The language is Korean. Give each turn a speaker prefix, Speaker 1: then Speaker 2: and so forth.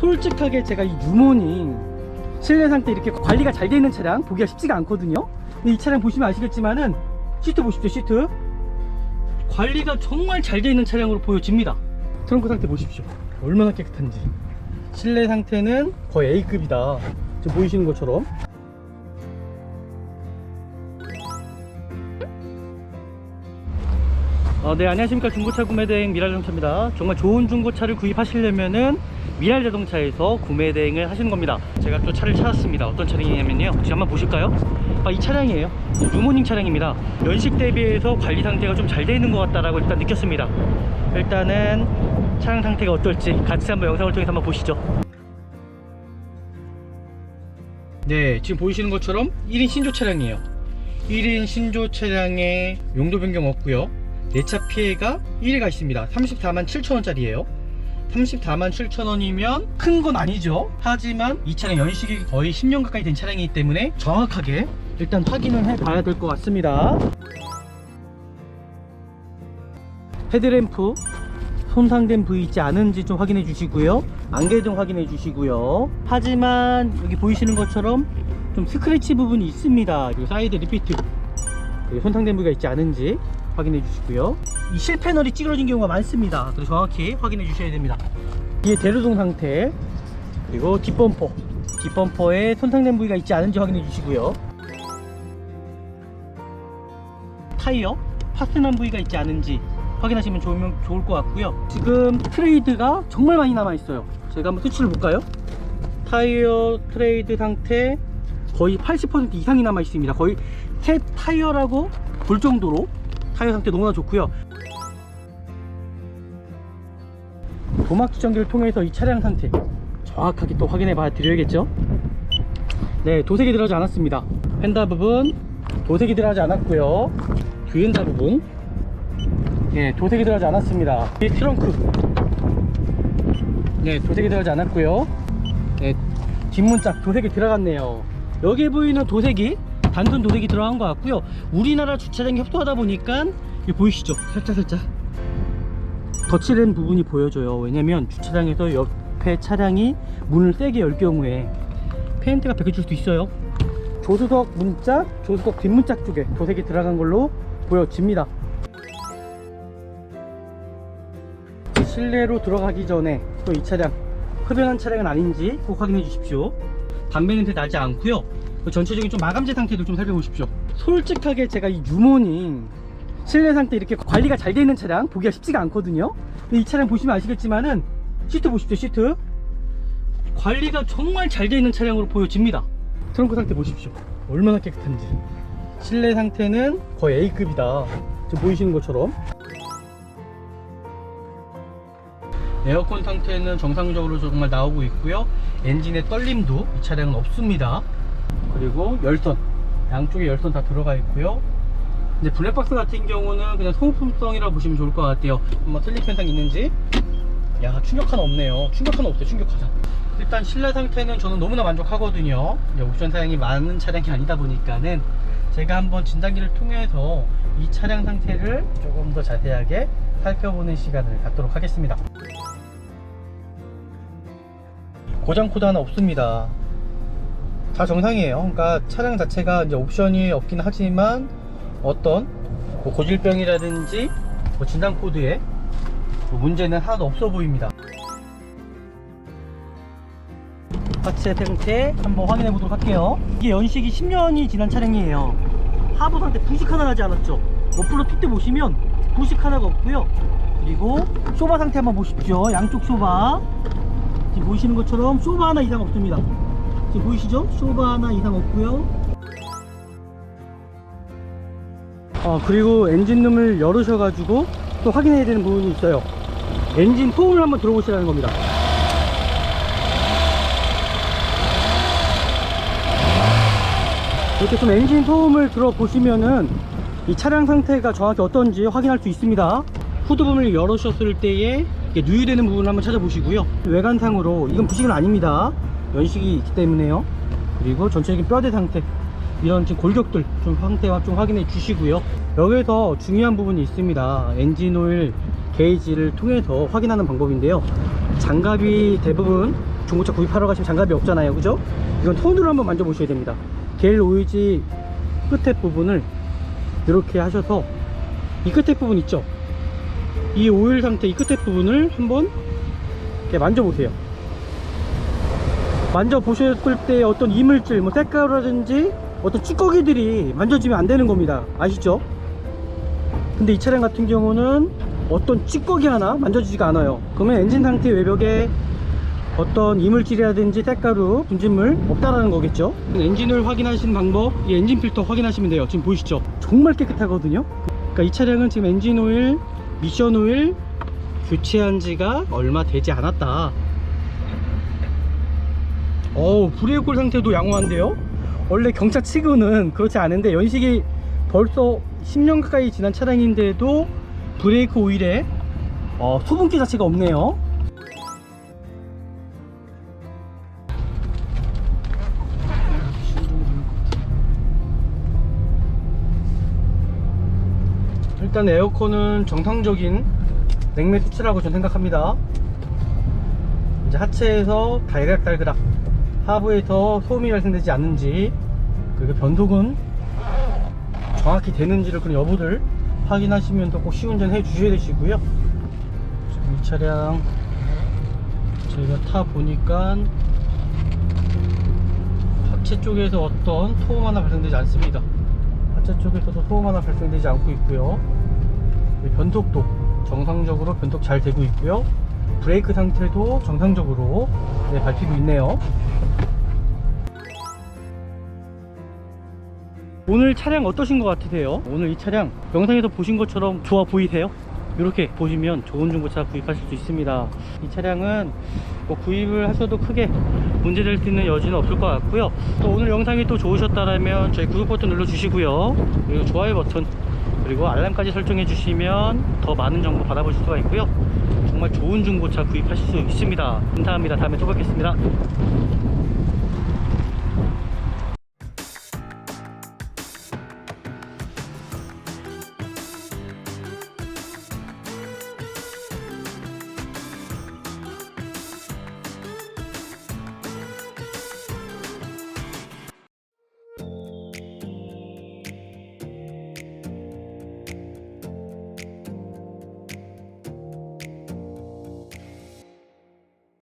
Speaker 1: 솔직하게 제가 이 유모닝 실내 상태 이렇게 관리가 잘 되어 있는 차량 보기가 쉽지가 않거든요. 근데 이 차량 보시면 아시겠지만은 시트 보십시오 시트. 관리가 정말 잘 되어 있는 차량으로 보여집니다. 트렁크 상태 보십시오. 얼마나 깨끗한지. 실내 상태는 거의 A급이다. 지금 보이시는 것처럼 어, 네 안녕하십니까. 중고차 구매대행 미랄자동차입니다. 정말 좋은 중고차를 구입하시려면은 미랄 자동차에서 구매 대행을 하시는 겁니다. 제가 또 차를 찾았습니다. 어떤 차량이냐면요. 지금 한번 보실까요? 아, 이 차량이에요. 유모닝 차량입니다. 연식 대비해서 관리 상태가 좀 잘 되어 있는 것 같다라고 일단 느꼈습니다. 일단은 차량 상태가 어떨지 같이 한번 영상을 통해서 한번 보시죠. 네 지금 보이시는 것처럼 1인 신조 차량이에요. 1인 신조 차량에 용도 변경 없고요 내차 피해가 1가 있습니다. 34만 7천원짜리예요. 34만 7천원이면 큰 건 아니죠. 하지만 이 차량 연식이 거의 10년 가까이 된 차량이기 때문에 정확하게 일단 확인을 해 봐야 될 것 같습니다. 헤드램프 손상된 부위 있지 않은지 좀 확인해 주시고요. 안개등 확인해 주시고요. 하지만 여기 보이시는 것처럼 좀 스크래치 부분이 있습니다. 그리고 사이드 리피트. 손상된 부위가 있지 않은지 확인해 주시고요. 이 실패널이 찌그러진 경우가 많습니다. 그래서 정확히 확인해 주셔야 됩니다. 뒤에 대류동 상태 그리고 뒷범퍼. 뒷범퍼에 손상된 부위가 있지 않은지 확인해 주시고요. 타이어 파스난 부위가 있지 않은지 확인하시면 좋으면 좋을 것 같고요. 지금 트레이드가 정말 많이 남아 있어요. 제가 한번 수치를 볼까요? 타이어 트레이드 상태 거의 80% 이상이 남아 있습니다. 거의 새 타이어라고 볼 정도로 타이어 상태 너무나 좋고요. 도막 추정기를 통해서 이 차량 상태 정확하게 또 확인해 봐 드려야겠죠? 네 도색이 들어가지 않았습니다. 펜다 부분 도색이 들어가지 않았고요. 뒤엔다 부분. 예 도색이 들어가지 않았습니다. 이 트렁크. 네 도색이 들어가지 않았고요. 네 뒷문짝 도색이 들어갔네요. 여기 보이는 도색이 단순 도색이 들어간 것 같고요. 우리나라 주차장이 협소하다 보니까 이거 보이시죠? 살짝 살짝. 덧칠된 부분이 보여져요. 왜냐면 주차장에서 옆에 차량이 문을 세게 열 경우에 페인트가 벗겨질 수도 있어요. 조수석 문짝 조수석 뒷문짝 쪽에 도색이 들어간 걸로 보여집니다. 실내로 들어가기 전에 또 이 차량 흡연한 차량은 아닌지 꼭 확인해 주십시오. 담배 냄새 나지 않고요. 그 전체적인 좀 마감재 상태도 좀 살펴보십시오. 솔직하게 제가 이 유모닝 실내 상태 이렇게 관리가 잘 되어 있는 차량 보기가 쉽지가 않거든요. 이 차량 보시면 아시겠지만은 시트 보십시오 시트. 관리가 정말 잘 되어 있는 차량으로 보여집니다. 트렁크 상태 보십시오. 얼마나 깨끗한지. 실내 상태는 거의 A급이다. 지금 보이시는 것처럼. 에어컨 상태는 정상적으로 정말 나오고 있고요. 엔진의 떨림도 이 차량은 없습니다 그리고 열선. 양쪽에 열선 다 들어가 있고요. 이제 블랙박스 같은 경우는 그냥 소모품성이라고 보시면 좋을 것 같아요. 한번 슬립 현상 있는지. 야 충격 하나 없네요. 충격 하나 없어요. 충격 하나 일단 실내 상태는 저는 너무나 만족하거든요. 옵션 사양이 많은 차량이 아니다 보니까는 제가 한번 진단기를 통해서 이 차량 상태를 조금 더 자세하게 살펴보는 시간을 갖도록 하겠습니다. 고장 코드 하나 없습니다 다 정상이에요. 그러니까 차량 자체가 이제 옵션이 없긴 하지만 어떤 뭐 고질병이라든지 뭐 진단 코드에 뭐 문제는 하나도 없어 보입니다. 하체 상태 한번 확인해 보도록 할게요. 이게 연식이 10년이 지난 차량이에요. 하부 상태 부식 하나 나지 않았죠? 머플러 핏대 보시면 부식 하나가 없고요. 그리고 쇼바 상태 한번 보십시오. 양쪽 쇼바. 지금 보이시는 것처럼 쇼바 하나 이상 없습니다 지금 보이시죠? 쇼바 하나 이상 없고요. 어, 그리고 엔진룸을 열으셔가지고 또 확인해야 되는 부분이 있어요. 엔진 소음을 한번 들어보시라는 겁니다. 이렇게 좀 엔진 소음을 들어보시면은 이 차량 상태가 정확히 어떤지 확인할 수 있습니다. 후드 부분을 열으셨을 때에 누유되는 부분을 한번 찾아보시고요. 외관상으로 이건 부식은 아닙니다 연식이 있기 때문에요. 그리고 전체적인 뼈대 상태 이런 지금 골격들 좀 상태와 좀 확인해 주시고요. 여기서 중요한 부분이 있습니다. 엔진 오일 게이지를 통해서 확인하는 방법인데요. 장갑이 대부분 중고차 구입하러 가시면 장갑이 없잖아요. 그죠? 이건 손으로 한번 만져보셔야 됩니다. 겔 오일지 끝에 부분을 이렇게 하셔서 이 끝에 부분 있죠? 이 오일 상태 이 끝에 부분을 한번 이렇게 만져보세요 만져보셨을 때 어떤 이물질 뭐 색깔이라든지 어떤 찌꺼기들이 만져지면 안 되는 겁니다. 아시죠? 근데 이 차량 같은 경우는 어떤 찌꺼기 하나 만져지지가 않아요. 그러면 엔진 상태 외벽에 어떤 이물질이라든지 색가루, 분진물 없다라는 거겠죠? 엔진을 확인하시는 방법 이 엔진 필터 확인하시면 돼요. 지금 보이시죠? 정말 깨끗하거든요. 그러니까 이 차량은 지금 엔진 오일, 미션 오일 교체한 지가 얼마 되지 않았다 어우 브레이크 상태도 양호한데요? 원래 경차 치고는 그렇지 않은데 연식이 벌써 10년 가까이 지난 차량인데도 브레이크 오일에 어, 수분기 자체가 없네요. 일단 에어컨은 정상적인 냉매 수치라고 저는 생각합니다. 이제 하체에서 달그락달그락 하부에서 소음이 발생되지 않는지 그리고 변속은 정확히 되는지를 그런 여부를 확인하시면서 꼭 시운전 해 주셔야 되시고요. 이 차량 저희가 타 보니까 하체 쪽에서 어떤 소음 하나 발생되지 않습니다. 하체 쪽에서도 소음 하나 발생되지 않고 있고요. 이 변속도 정상적으로 변속 잘 되고 있고요. 브레이크 상태도 정상적으로 네, 밟히고 있네요 오늘 차량 어떠신 것 같으세요? 오늘 이 차량 영상에서 보신 것처럼 좋아 보이세요? 이렇게 보시면 좋은 중고차 구입하실 수 있습니다. 이 차량은 뭐 구입을 하셔도 크게 문제될 수 있는 여지는 없을 것 같고요. 또 오늘 영상이 또 좋으셨다면 저희 구독 버튼 눌러 주시고요. 그리고 좋아요 버튼 그리고 알람까지 설정해 주시면 더 많은 정보 받아보실 수가 있고요. 정말 좋은 중고차 구입하실 수 있습니다. 감사합니다. 다음에 또 뵙겠습니다